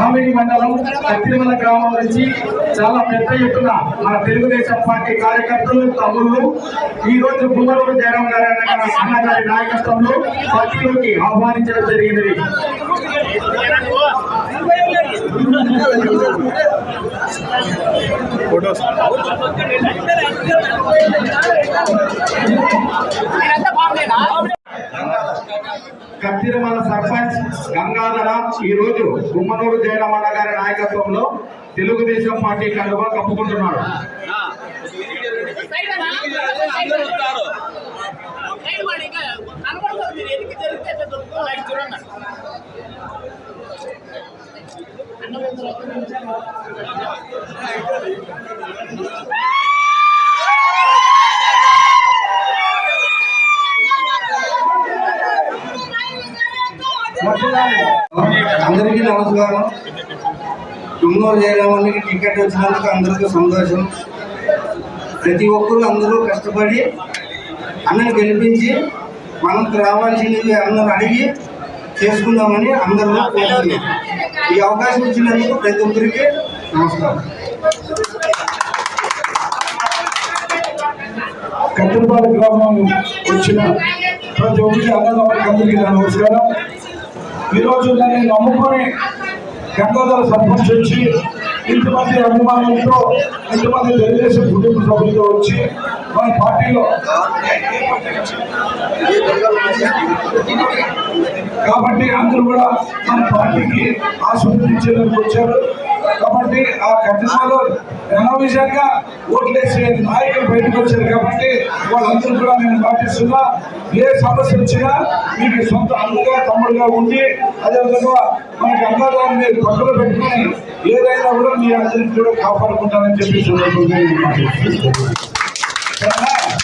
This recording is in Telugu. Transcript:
కామిడి మండలం కత్తిరిమల గ్రామం నుంచి చాలా పెద్ద ఎత్తున మన తెలుగుదేశం పార్టీ కార్యకర్తలు తమ్ముళ్ళు ఈ రోజు గుమ్మలూరు జయరాం గారి అన్న- అన్నగారి నాయకత్వంలో పార్టీలోకి ఆహ్వానించడం జరిగినది కత్తిరిమల సర్పంచ్ గంగాధర ఈ రోజు గుమ్మనూరు జయరామన్న గారి నాయకత్వంలో తెలుగుదేశం పార్టీ కండువా కప్పుకుంటున్నాడు అందరికీ నమస్కారం. తుమ్మూరు జయరామానికి టికెట్ వచ్చినందుకు అందరికీ సంతోషం. ప్రతి ఒక్కరూ అందరూ కష్టపడి అన్నని గెలిపించి మనకు రావాల్సినవి అందరూ అడిగి చేసుకుందామని అందరూ ఈ అవకాశం ఇచ్చినందుకు ప్రతి ఒక్కరికి నమస్కారం. కత్తిరిపాల గ్రామం వచ్చిన ప్రతి ఒక్కరికి అన్నదమ్ములకి అందరికీ నమస్కారం. ఈరోజు నన్ను నమ్ముకొని గంగాధర సర్పంచ్ వచ్చి ఇంతమంది అభిమానులతో ఇంతమంది తెలుగుదేశం కుటుంబ సభ్యులతో వచ్చి మన పార్టీలో కాబట్టి అందరూ కూడా మన పార్టీకి ఆస్వాదించేందుకు వచ్చారు. కాబట్టి ఆ కఠినాలు ఘనవిజంగా ఓట్లేసే నాయకులు బయటకు వచ్చారు కాబట్టి వాళ్ళందరూ కూడా నేను పాటిస్తున్నా ఏ సమస్య వచ్చినా మీకు సొంత అన్నగా తమ్ముడుగా ఉండి అదేవిధంగా మనకి అన్నదాన్ని మీరు పక్కన పెట్టుకుని ఏదైనా కూడా మీ అందరికీ కూడా కాపాడుకుంటానని చెప్పి చూడండి